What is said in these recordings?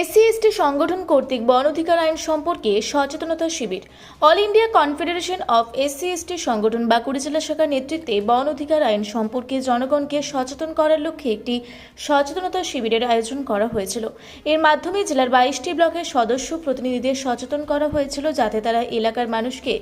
SC ST সংগঠন কর্তৃক বন অধিকার আইন সম্পর্কে সচেতনতা শিবির। All India confederation of SC ST সংগঠন বাঁকুড়া জেলা শাখার নেতৃত্বে বন অধিকার আইন সম্পর্কে জনগণকে সচেতন করার লক্ষ্যে একটি সচেতনতা শিবিরের আয়োজন করা হয়েছিল। এর মাধ্যমে জেলার বাইশটি ব্লকের সদস্য প্রতিনিধিদের সচেতন করা হয়েছিল, যাতে তারা এলাকার মানুষকে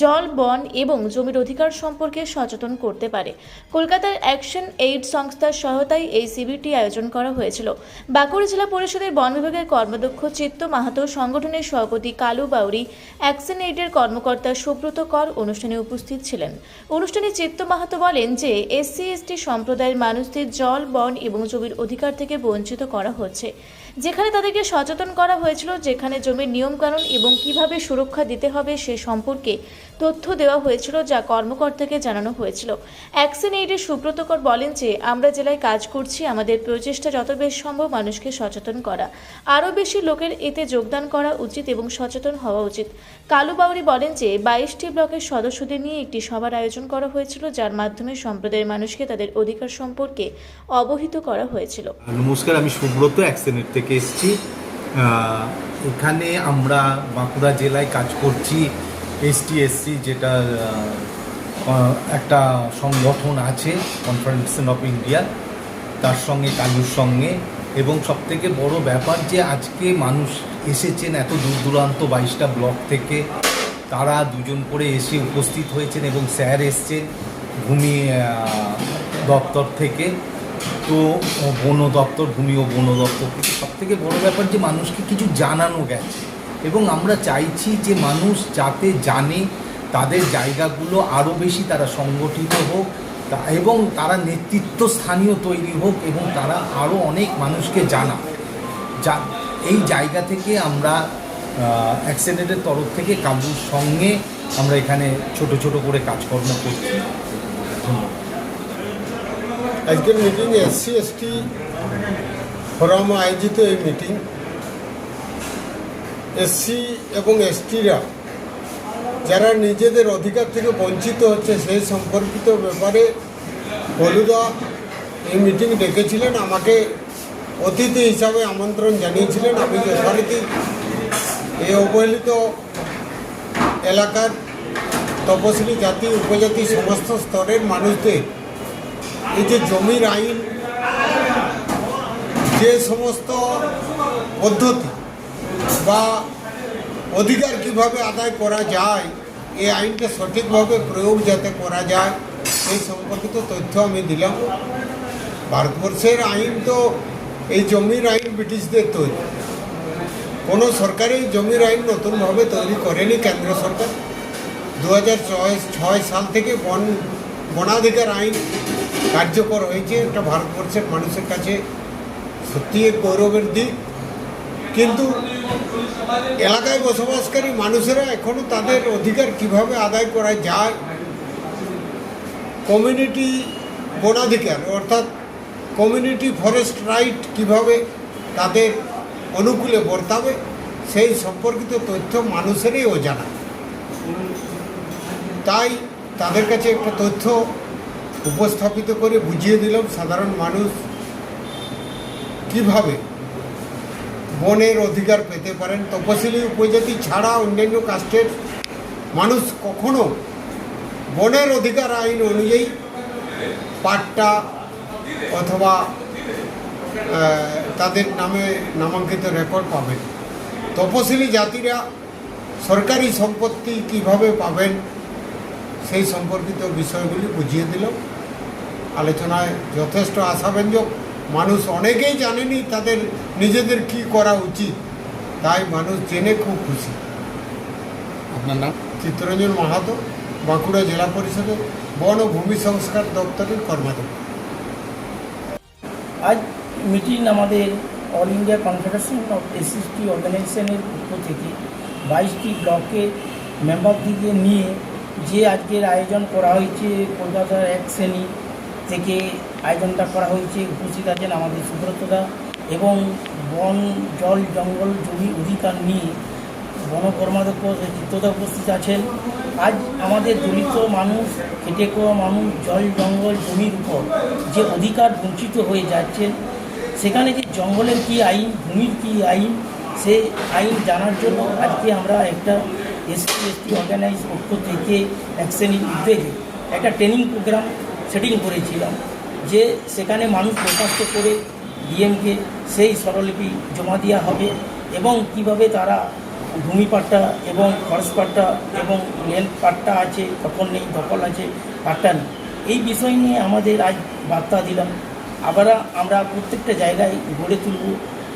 জল, বন এবং জমির অধিকার সম্পর্কে সচেতন করতে পারে। কলকাতার অ্যাকশন এইড সংস্থার সহায়তায় এই শিবিরটি আয়োজন করা হয়েছিল। বাঁকুড়া জেলা পরিষদের বন বিভাগের কর্মাধ্যক্ষ চিত্ত মাহাতো সংগঠনের সভাপতি কালু বাউরি, অ্যাকশন এইডের কর্মকর্তা সুব্রত কর অনুষ্ঠানে উপস্থিত ছিলেন। অনুষ্ঠানে চিত্ত মাহাতো বলেন যে, এসসি, এসটি সম্প্রদায়ের মানুষদের জল, বন এবং জমির অধিকার থেকে বঞ্চিত করা হচ্ছে। যেখানে তাদেরকে সচেতন করা হয়েছিল, যেখানে জমির নিয়মকানুন এবং কীভাবে সুরক্ষা দিতে হবে সে সম্পর্কে তথ্য দেওয়া হয়েছিল যা কর্মকর্তাকে জানানো হয়েছিল। অ্যাকশন এইডের সুব্রতকর বলেন যে, আমরা জেলায় কাজ করছি, আমাদের প্রচেষ্টা যত বেশ সম্ভব মানুষকে সচেতন করা। আরও বেশি লোকের এতে যোগদান করা উচিত এবং সচেতন হওয়া উচিত। কালু বাউরি বলেন যে, বাইশটি ব্লকের সদস্যদের নিয়ে একটি সভার আয়োজন করা হয়েছিল, যার মাধ্যমে সম্প্রদায়ের মানুষকে তাদের অধিকার সম্পর্কে অবহিত করা হয়েছিল। নমস্কার, আমি সুব্রত থেকে এসেছি। আহ, এখানে আমরা বাঁকুড়া জেলায় কাজ করছি এসটি এসসি যেটা একটা সংগঠন আছে কনফেডারেশন অফ ইন্ডিয়া তার সঙ্গে কালুর সঙ্গে। এবং সবথেকে বড় ব্যাপার যে আজকে মানুষ এসেছেন এত দূর দূরান্ত বাইশটা ব্লক থেকে তারা দুজন করে এসে উপস্থিত হয়েছেন এবং স্যার এসছেন ভূমি দপ্তর থেকে। তো বন দপ্তর, ভূমি ও বন দপ্তর থেকে সব থেকে বড় ব্যাপার যে মানুষকে কিছু জানানো গেছে। এবং আমরা চাইছি যে মানুষ যাতে জানে তাদের জায়গাগুলো আরও বেশি তারা সংগঠিত হোক এবং তারা নেতৃত্ব স্থানীয় তৈরি হোক এবং তারা আরও অনেক মানুষকে জানা যা, এই জায়গা থেকে আমরা অ্যাক্সিডেন্টের তরফ থেকে কাজুর সঙ্গে আমরা এখানে ছোট ছোট করে কাজকর্ম করছি। ধন্যবাদ। আজকের মিটিং এসসি এসটি ফোরাম আয়োজিত এই মিটিং এসসি এবং এসটিরা, যারা নিজেদের অধিকার থেকে বঞ্চিত হচ্ছে, সেই সম্পর্কিত ব্যাপারে হলুদা এই মিটিং ডেকেছিলেন, আমাকে অতিথি হিসাবে আমন্ত্রণ জানিয়েছিলেন। আমি যথারীতি এই অবহেলিত এলাকার তপশিলি জাতি, উপজাতি, সমস্ত স্তরের মানুষদের এই যে জমির আইন, যে সমস্ত পদ্ধতি বা অধিকার কীভাবে আদায় করা যায়, এই আইনকে সঠিকভাবে প্রয়োগ যাতে করা যায়, এই সম্পর্কিত তথ্য আমি দিলাম। ভারতবর্ষের আইন তো এই জমির আইন ব্রিটিশদের তৈরি। কোনো সরকারি জমির আইন নতুনভাবে তৈরি করেনি, কেন্দ্র সরকার। দু হাজার ছয় সাল থেকে বন বনাধিকার আইন কার্যকর হয়েছে এটা ভারতবর্ষের মানুষের কাছে সত্যি গৌরবের দিক। কিন্তু এলাকায় বসবাসকারী মানুষেরা এখনও তাদের অধিকার কীভাবে আদায় করা যায় কমিউনিটি বনাধিকার, অর্থাৎ কমিউনিটি ফরেস্ট রাইট কীভাবে তাদের অনুকূলে বর্তাবে, সেই সম্পর্কিত তথ্য মানুষেরই অজানা। তাই তাদের কাছে একটা তথ্য উপস্থাপিত করে বুঝিয়ে দিলাম, সাধারণ মানুষ কীভাবে বনের অধিকার পেতে পারেন? তপশিলি উপজাতি ছাড়া অন্যান্য কাস্টের মানুষ কখনো বনের অধিকার আইন অনুযায়ী পাট্টা অথবা তাদের নামে নামাঙ্কিত রেকর্ড পাবেন। তপশিলি জাতিরা সরকারি সম্পত্তি কীভাবে পাবেন সেই সম্পর্কিত বিষয়গুলি বুঝিয়ে দিল আলোচনায় যথেষ্ট আশাব্যঞ্জক। মানুষ অনেকেই জানেনি তাদের নিজেদের কি করা উচিত। তাই মানুষ জেনে খুব খুশি। আপনার নাম? চিত্তরঞ্জন মাহাতো বাঁকুড়া জেলা পরিষদের বন ও ভূমি সংস্কার দপ্তরের কর্মাধ্যক্ষ। আজ মিটিং আমাদের all India confederation of SST অর্গানাইজেশনের পক্ষ থেকে বাইশটি ব্লকের মেম্বারদিকে নিয়ে যে আজকের আয়োজন করা হয়েছে কলকাতার এক শ্রেণি থেকে আয়োজনটা করা হয়েছে, উপস্থিত আছেন আমাদের সুব্রতদা এবং বন, জল, জঙ্গল, জমি অধিকার নিয়ে বন কর্মাধ্যক্ষ চিত্তদা উপস্থিত আছেন। আজ আমাদের দলিত মানুষ, খেটে খাওয়া মানুষ, জল, জঙ্গল, জমির উপর যে অধিকার বঞ্চিত হয়ে যাচ্ছেন, সেখানে যে জঙ্গলের কি আইন, ভূমির কি আইন, সে আইন জানার জন্য আজকে আমরা একটা এসটি এসটি অর্গানাইজ পক্ষ থেকে এক শ্রেণির উদ্যোগে একটা ট্রেনিং প্রোগ্রাম সেটিং করেছিলাম যে সেখানে মানুষ দরখাস্ত করে ডিএমকে সেই স্বরলিপি জমা দেওয়া হবে এবং কীভাবে তারা ভূমি পাট্টা এবং ফরেস্ট পাট্টা এবং রেল পাট্টা আছে দখল নেই, দখল আছে, পাট্টা নেই। এই বিষয় নিয়ে আমাদের আজ বার্তা দিলাম। আবার আমরা প্রত্যেকটা জায়গায় গড়ে তুলব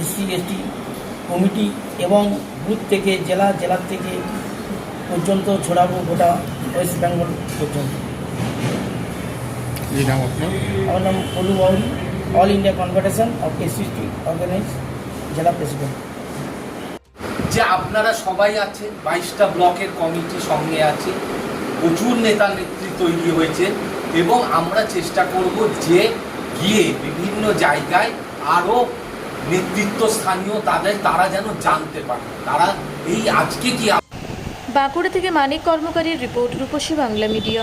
এসসি, এসটি কমিটি এবং বুথ থেকে, জেলা, জেলার থেকে পর্যন্ত ছড়াবো গোটা ওয়েস্ট বেঙ্গল পর্যন্ত। আমার নাম Polu Bauri all India confederation of SC organise জেলা প্রেসিডেন্ট যে আপনারা সবাই আছেন বাইশটা ব্লকের কমিটি সঙ্গে আছে প্রচুর নেতা নেত্রী তৈরি হয়েছে এবং আমরা চেষ্টা করব যে গিয়ে বিভিন্ন জায়গায় আরও নেতৃত্ব স্থানীয় তাদের তারা যেন জানতে পারে। তারা এই আজকে কি বাঁকুড়া থেকে মানিক কর্মকারীর রিপোর্ট রূপসী বাংলা মিডিয়া।